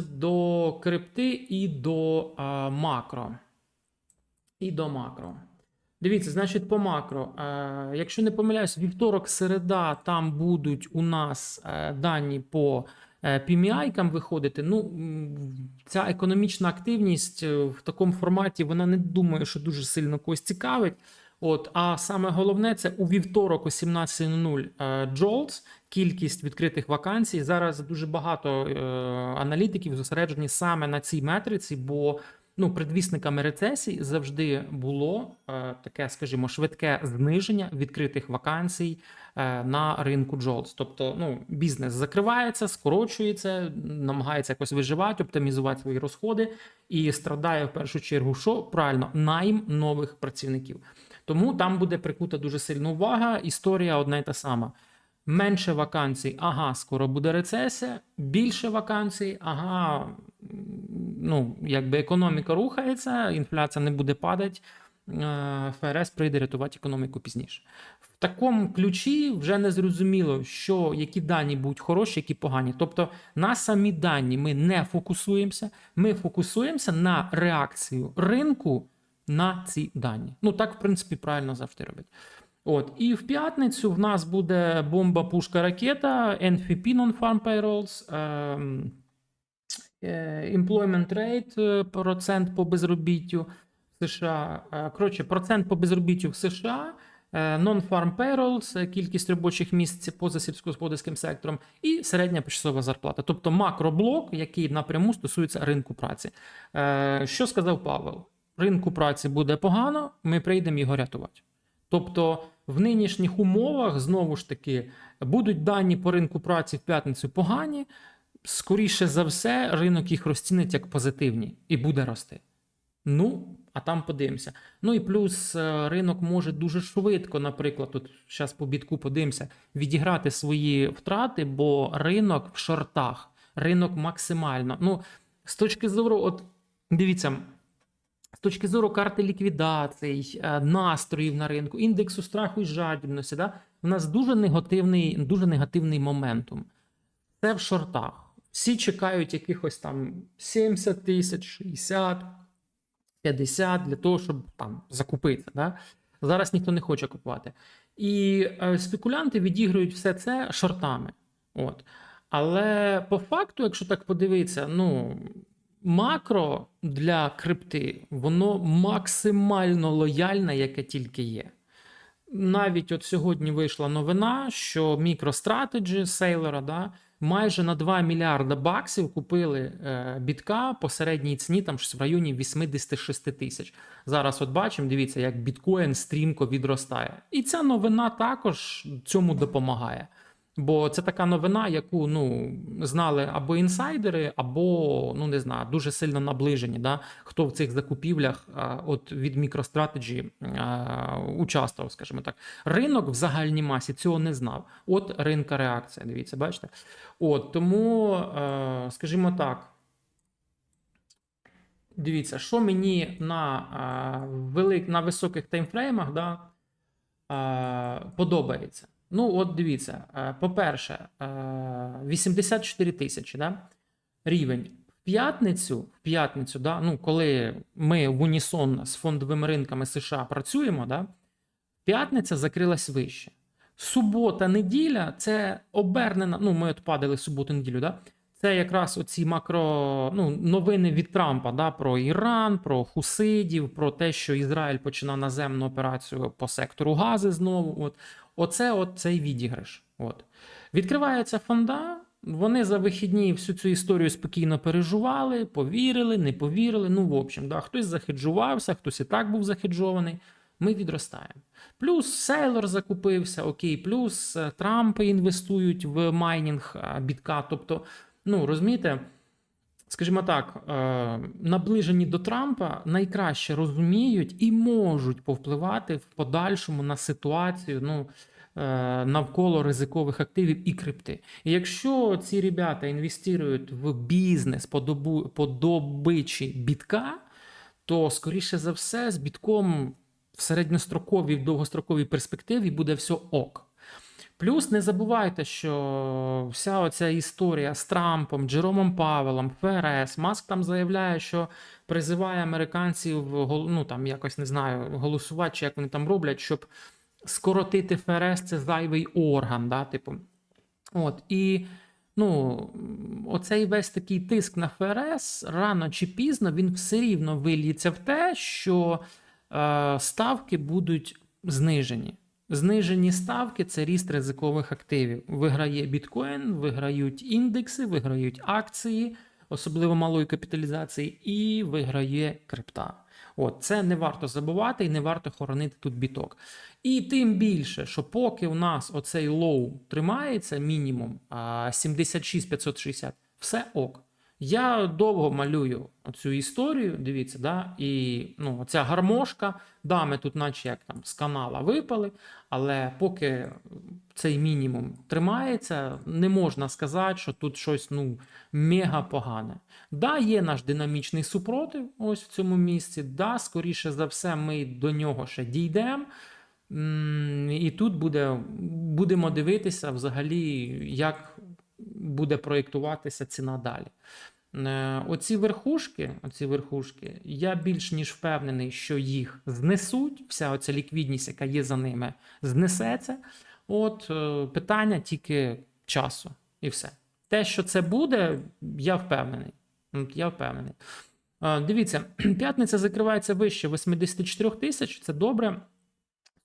до крипти і до а, макро. І до макро. Дивіться, значить, по макро. Е, якщо не помиляюсь, вівторок, середа, там будуть у нас е, дані по е, PMI виходити. Ну, ця економічна активність в такому форматі, вона не думаю, що дуже сильно когось цікавить. От, а саме головне, це у вівторок о 17.00 е, кількість відкритих вакансій. Зараз дуже багато е, аналітиків зосереджені саме на цій метриці, бо ну, предвісниками рецесій завжди було е, таке, скажімо, швидке зниження відкритих вакансій е, на ринку JOLTS. Тобто, ну, бізнес закривається, скорочується, намагається якось виживати, оптимізувати свої розходи і страдає в першу чергу, що правильно найм нових працівників. Тому там буде прикута дуже сильна увага. Історія одна й та сама. Менше вакансій, ага, скоро буде рецесія. Більше вакансій, ага, ну, якби економіка рухається, інфляція не буде падати. е, ФРС прийде рятувати економіку пізніше. В такому ключі вже не зрозуміло, що які дані будуть хороші, які погані. Тобто на самі дані ми не фокусуємося, ми фокусуємося на реакцію ринку на ці дані. Ну так, в принципі, правильно завжди робить. От, і в п'ятницю в нас буде бомба, пушка, ракета, NFP Non-Farm Payrolls, ем, е, Employment Rate, е, процент по безробіттю в США. Е, Коротше, процент по безробіттю в США, Non-Farm Payrolls, кількість робочих місць поза сільськогосподарським сектором, і середня почасова зарплата. Тобто макроблок, який напряму стосується ринку праці. Що сказав Павел? Ринку праці буде погано, ми прийдемо його рятувати. Тобто в нинішніх умовах знову ж таки будуть дані по ринку праці в п'ятницю погані. Скоріше за все, ринок їх розцінить як позитивні і буде рости. Ну, а там подивимося. Ну і плюс е, ринок може дуже швидко, наприклад, тут зараз по бітку подивимося, відіграти свої втрати, бо ринок в шортах, ринок максимально. Ну, з точки зору, от дивіться, з точки зору карти ліквідацій, е, настроїв на ринку, індексу страху і жадібності, да, у нас дуже негативний, дуже негативний моментум. Це в шортах. Всі чекають якихось там 70 тисяч, 60, 50 для того, щоб там закупити. Да? Зараз ніхто не хоче купувати. І е, спекулянти відіграють все це шортами. От. Але по факту, якщо так подивитися, ну макро для крипти, воно максимально лояльне, яке тільки є. Навіть от сьогодні вийшла новина, що MicroStrategy Sailor, да, майже на 2 мільярда баксів купили е, бітка по середній ціні, там в районі 86 тисяч. Зараз от бачимо, дивіться, як біткоін стрімко відростає. І ця новина також цьому допомагає. Бо це така новина, яку ну знали або інсайдери, або ну не знаю, дуже сильно наближені. Да? Хто в цих закупівлях а, от від MicroStrategy а, участвував, скажімо так. Ринок в загальній масі цього не знав. От ринка реакція. Дивіться, бачите? От тому, е, скажімо так. Дивіться, що мені на, е, велик, на високих таймфреймах да, е, подобається. Ну, от дивіться, е, по-перше, е, 84 тисячі да, рівень. В п'ятницю, в п'ятницю, да, ну, коли ми в унісон з фондовими ринками США працюємо, да, п'ятниця закрилась вище. Субота, неділя це обернена. Ну, ми от падали суботу неділю, да? Це якраз оці макро ну, новини від Трампа да, про Іран, про Хусидів, про те, що Ізраїль починав наземну операцію по сектору гази знову. От. Оце от цей відіграш. От. Відкривається фонда. Вони за вихідні всю цю історію спокійно переживали, повірили, не повірили. Ну, в общем, да, хтось захеджувався, хтось і так був захеджований. Ми відростаємо. Плюс Сейлор закупився, окей, плюс е, Трампи інвестують в майнінг е, бітка. Тобто, ну розумієте, скажімо так, е, наближені до Трампа найкраще розуміють і можуть повпливати в подальшому на ситуацію. ну, е, Навколо ризикових активів і крипти. І якщо ці ребята інвестують в бізнес по, добу, по добичі бітка, то скоріше за все з бітком в середньостроковій, в довгостроковій перспективі буде все ок. Плюс не забувайте, що вся оця історія з Трампом, Джеромом Павелом, ФРС, Маск там заявляє, що призиває американців ну, там, якось не знаю, голосувати, чи як вони там роблять, щоб скоротити ФРС це зайвий орган. Да, типу. От, і ну, оцей весь такий тиск на ФРС рано чи пізно він все рівно виліється в те, що е, ставки будуть знижені. Знижені ставки це ріст ризикових активів. Виграє біткоін, виграють індекси, виграють акції, особливо малої капіталізації, і виграє крипта. От це не варто забувати і не варто хоронити тут біток. І тим більше, що поки у нас оцей лоу тримається мінімум 76 560, все ок. Я довго малюю цю історію, дивіться, да, і ну, ця гармошка, да, ми тут, наче як там з канала випали, але поки цей мінімум тримається, не можна сказати, що тут щось ну, мега погане. Да, є наш динамічний супротив ось в цьому місці. Да, скоріше за все, ми до нього ще дійдемо. І тут буде, будемо дивитися взагалі, як буде проєктуватися ціна далі. Е, Оці верхушки, оці верхушки, я більш ніж впевнений, що їх знесуть. Вся оця ліквідність, яка є за ними, знесеться. От е, питання тільки часу, і все. Те, що це буде, я впевнений. Я впевнений. Е, Дивіться, п'ятниця закривається вище 84 тисяч. Це добре.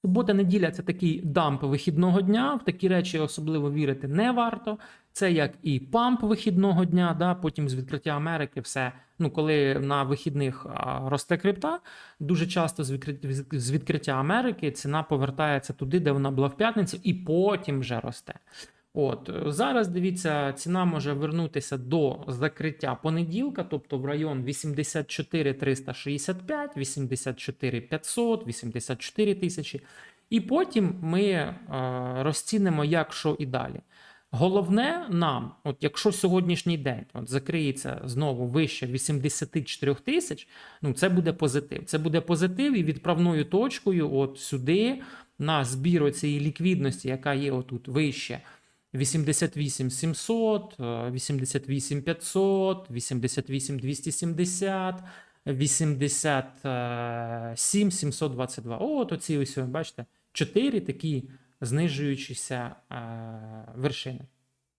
Субота, неділя це такий дамп вихідного дня. В такі речі особливо вірити не варто. Це як і памп вихідного дня, да, потім з відкриття Америки, все. Ну, коли на вихідних росте крипта, дуже часто з відкриття, Америки ціна повертається туди, де вона була в п'ятницю, і потім вже росте. От зараз дивіться, ціна може вернутися до закриття понеділка, тобто в район 84 365, 84 500, 84 тисячі. І потім ми е, розцінимо, як що і далі. Головне нам, от якщо сьогоднішній день от закриється знову вище 84 тисяч, ну це буде позитив. Це буде позитив і відправною точкою, от сюди, на збір цієї ліквідності, яка є отут вище. 88 700, е, 88 500, 88 270, 87 722. От оці ось, бачите, чотири такі знижуючіся е, вершини.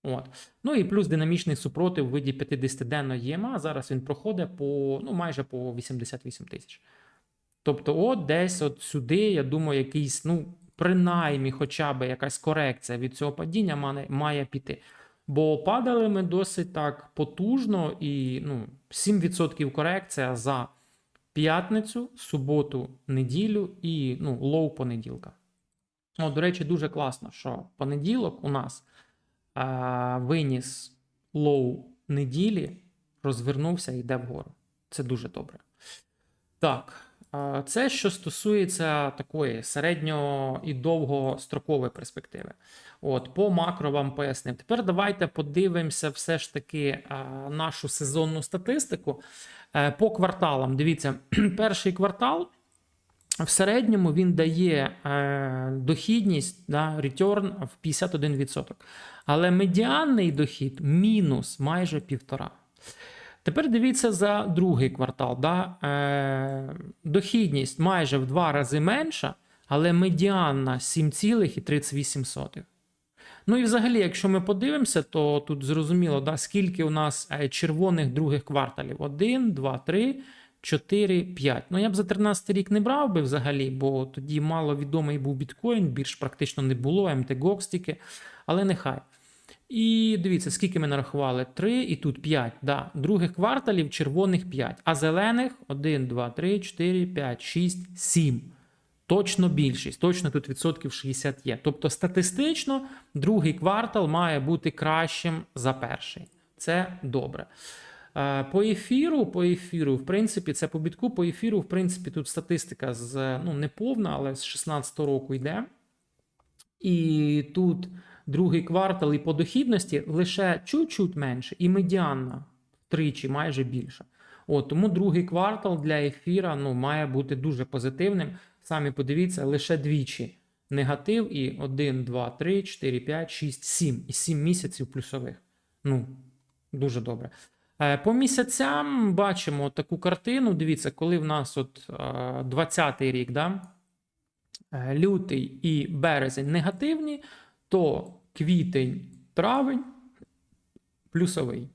От. Ну і плюс динамічний супротив в виді 50-денної ЄМА. Зараз він проходить по ну, майже по 88 тисяч. Тобто, от десь от сюди, я думаю, якийсь, ну, принаймні, хоча б якась корекція від цього падіння має, має піти. Бо падали ми досить так потужно, і ну, 7% корекція за п'ятницю, суботу, неділю і ну, лоу понеділка. О, до речі, дуже класно, що понеділок у нас а, виніс лоу неділі, розвернувся і йде вгору. Це дуже добре. Так, це що стосується такої середньо і довгострокової перспективи. От, по макро вам пояснив. Тепер давайте подивимося все ж таки нашу сезонну статистику. Е, По кварталам. Дивіться, перший квартал. В середньому він дає е, дохідність да, return в 51%. Але медіанний дохід мінус майже півтора. Тепер дивіться за другий квартал. Да? Е, дохідність майже в два рази менша, але медіанна 7,38. Ну і взагалі, якщо ми подивимося, то тут зрозуміло, да, скільки у нас е, червоних других кварталів: 1, 2, 3, 4, 5. Ну, я б за 13 рік не брав би взагалі, бо тоді мало відомий був біткоін, більш практично не було, MTGOX тільки, але нехай. І дивіться, скільки ми нарахували? 3 і тут 5. Да. Других кварталів червоних 5, а зелених 1, 2, 3, 4, 5, 6, 7. Точно більшість, точно тут відсотків 60 є. Тобто статистично другий квартал має бути кращим за перший. Це добре. Е, По ефіру, по ефіру, в принципі, це по бітку, по ефіру, в принципі, тут статистика з ну, не повна, але з 16 року йде. І тут другий квартал і по дохідності лише чуть-чуть менше, і медіанна втричі майже більша. От, тому другий квартал для ефіра ну, має бути дуже позитивним. Самі подивіться, лише двічі негатив і 1, 2, 3, 4, 5, 6, 7. І 7 місяців плюсових. Ну, дуже добре. Е, По місяцям бачимо таку картину. Дивіться, коли в нас от 20-й рік, да, е, лютий і березень негативні, то квітень, травень плюсовий.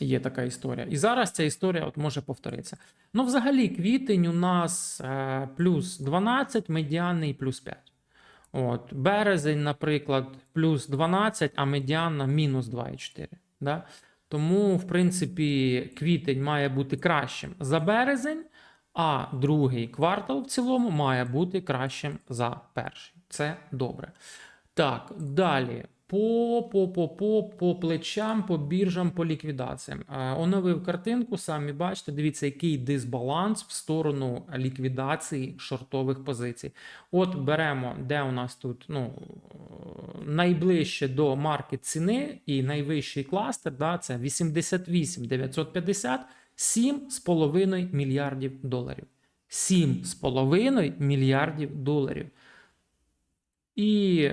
Є така історія. І зараз ця історія от може повторитися. Ну, взагалі, квітень у нас е, плюс 12, медіанний плюс 5. От, березень, наприклад, плюс 12, а медіана мінус 2,4. Да? Тому, в принципі, квітень має бути кращим за березень, а другий квартал в цілому має бути кращим за перший. Це добре. Так, далі. По, плечам, по біржам, по ліквідаціям. Е, Оновив картинку, самі бачите, дивіться, який дисбаланс в сторону ліквідації шортових позицій. От беремо, де у нас тут ну, найближче до маркет ціни і найвищий кластер, да, це 88 950, 7,5 мільярдів доларів. 7,5 мільярдів доларів. І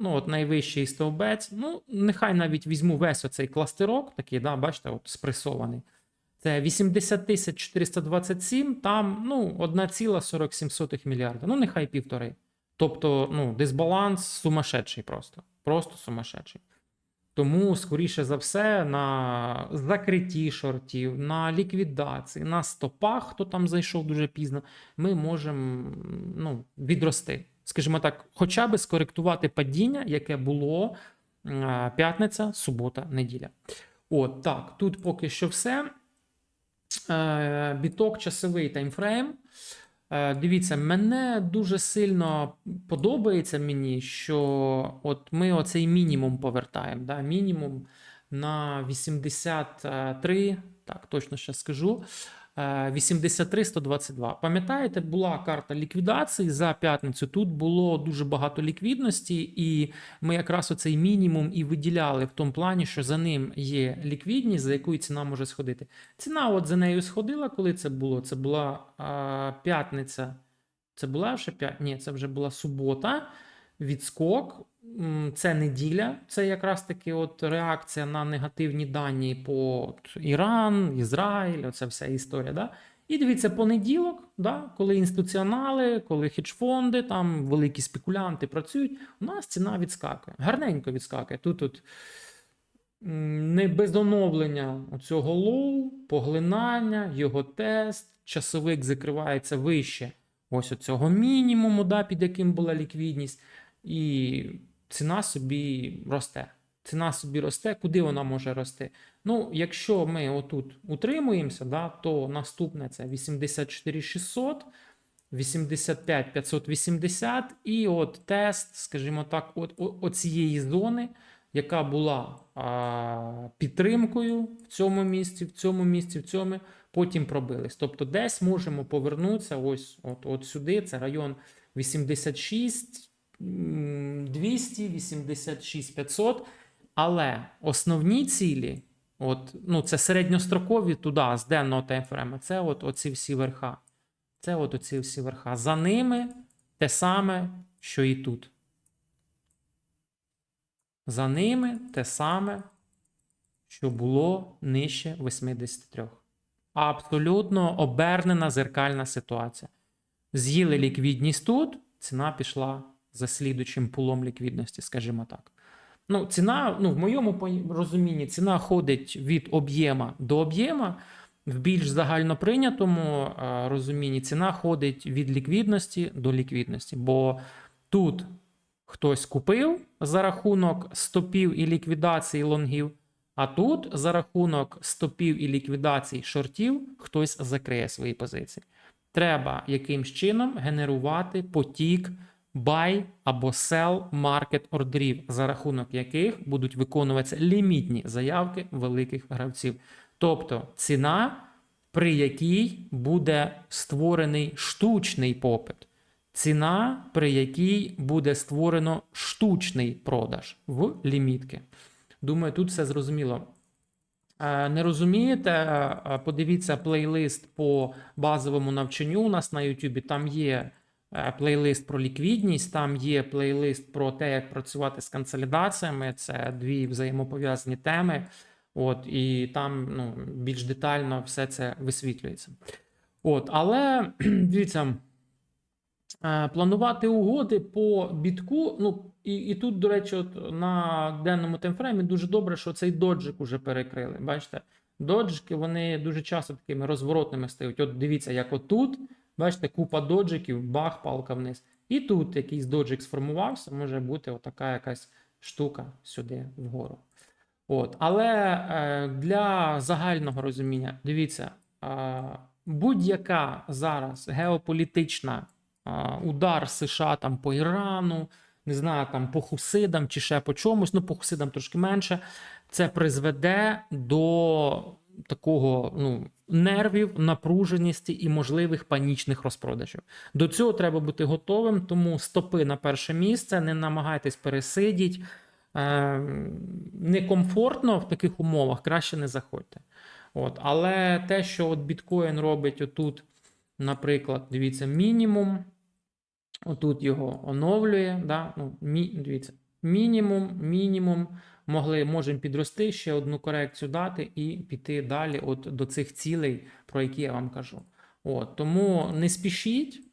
ну, от найвищий стовбець. Ну, нехай навіть візьму весь оцей кластерок, такий, да, бачите, от спресований. Це 80 427, там ну, 1,47 мільярда. Ну, нехай півтори. Тобто, ну, дисбаланс сумасшедший просто. Просто сумасшедший. Тому, скоріше за все, на закритті шортів, на ліквідації, на стопах, хто там зайшов дуже пізно, ми можемо ну, відрости. Скажімо так, хоча би скоректувати падіння, яке було е, п'ятниця, субота, неділя. От так, тут поки що все. Е, Біток часовий таймфрейм. Е, Дивіться, мене дуже сильно подобається мені, що от ми оцей мінімум повертаємо. Да? Мінімум на 83, так, точно ще скажу. Е, 83 122. Пам'ятаєте, була карта ліквідації за п'ятницю. Тут було дуже багато ліквідності, і ми якраз оцей мінімум і виділяли в тому плані, що за ним є ліквідність, за якою ціна може сходити. Ціна от за нею сходила, коли це було? Це була п'ятниця. Це була вже п'ять. Ні, це вже була субота. Відскок. Це неділя. Це якраз таки от реакція на негативні дані по Іран, Ізраїль, оця вся історія. Да? І дивіться, понеділок, да, коли інституціонали, коли хедж-фонди, там великі спекулянти працюють, у нас ціна відскакує. Гарненько відскакує. Тут от не без оновлення цього лоу, поглинання, його тест, часовик закривається вище ось цього мінімуму, да, під яким була ліквідність, і ціна собі росте. Ціна собі росте, куди вона може рости? Ну, якщо ми отут утримуємося, да, то наступне це 84 600, 85 580 і от тест, скажімо так, от, о- оцієї зони, яка була а, підтримкою в цьому місці, в цьому місці, в цьому, потім пробились. Тобто десь можемо повернутися ось от, от сюди, це район 86 м, 200, 86 500, але основні цілі, от, ну, це середньострокові туди, з денного таймфрейму, це от оці всі верха. Це от оці всі верха. За ними те саме, що і тут. За ними те саме, що було нижче 83. Абсолютно обернена зеркальна ситуація. З'їли ліквідність тут, ціна пішла за слідучим пулом ліквідності, скажімо так. Ну, ціна, ну, в моєму розумінні, ціна ходить від об'єма до об'єма. В більш загальноприйнятому е, розумінні ціна ходить від ліквідності до ліквідності. Бо тут хтось купив за рахунок стопів і ліквідації лонгів, а тут за рахунок стопів і ліквідації шортів хтось закриє свої позиції. Треба якимсь чином генерувати потік buy або sell маркет ордерів, за рахунок яких будуть виконуватися лімітні заявки великих гравців. Тобто ціна, при якій буде створений штучний попит, ціна, при якій буде створено штучний продаж в лімітки. Думаю, тут все зрозуміло. Е, Не розумієте? е, Подивіться плейлист по базовому навчанню у нас на YouTube. Там є е, плейлист про ліквідність, там є плейлист про те, як працювати з консолідаціями. Це дві взаємопов'язані теми. От, і там ну, більш детально все це висвітлюється. От, але дивіться, е, планувати угоди по бітку. Ну, і, і тут, до речі, от на денному таймфреймі дуже добре, що цей доджик уже перекрили. Бачите, доджики вони дуже часто такими розворотними стають. От дивіться, як отут, бачите, купа доджиків, бах, палка вниз. І тут якийсь доджик сформувався, може бути отака якась штука сюди вгору. От. Але е, для загального розуміння, дивіться, е, будь-яка зараз геополітична е, удар США там по Ірану, не знаю, там по Хусидам чи ще по чомусь, ну по Хусидам трошки менше, це призведе до такого ну, нервів, напруженості і можливих панічних розпродажів. До цього треба бути готовим, тому стопи на перше місце, не намагайтесь пересидіть. Е, некомфортно в таких умовах, краще не заходьте. От. Але те, що от біткоін робить отут, наприклад, дивіться, мінімум, отут його оновлює. Да? Ну, мі, дивіться, мінімум, мінімум. Могли, можемо підрости, ще одну корекцію дати і піти далі от до цих цілей, про які я вам кажу. От, тому не спішіть.